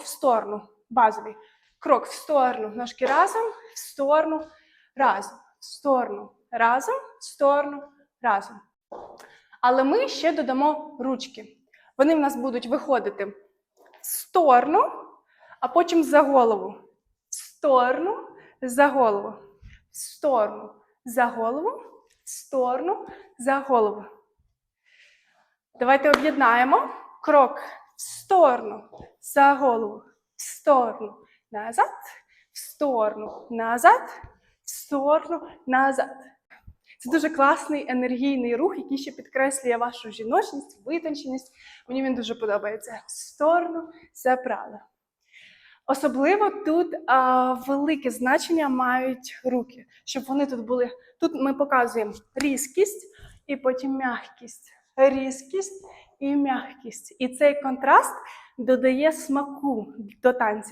в сторону, базовий. Крок в сторону, ножки разом, в сторону, разом, в сторону, разом, в сторону, разом. Але ми ще додамо ручки. Вони в нас будуть виходити в сторону, а потім за голову. В сторону, за голову. В сторону, за голову, в сторону, за голову. Давайте об'єднаємо. Крок в сторону, за голову, в сторону, назад, в сторону, назад, в сторону, назад. Це дуже класний енергійний рух, який ще підкреслює вашу жіночність, витонченість. Мені він дуже подобається. В сторону заправили. Особливо тут а, велике значення мають руки, щоб вони тут були. Тут ми показуємо різкість і потім м'якість. Різкість і м'якість. І цей контраст додає смаку до танця.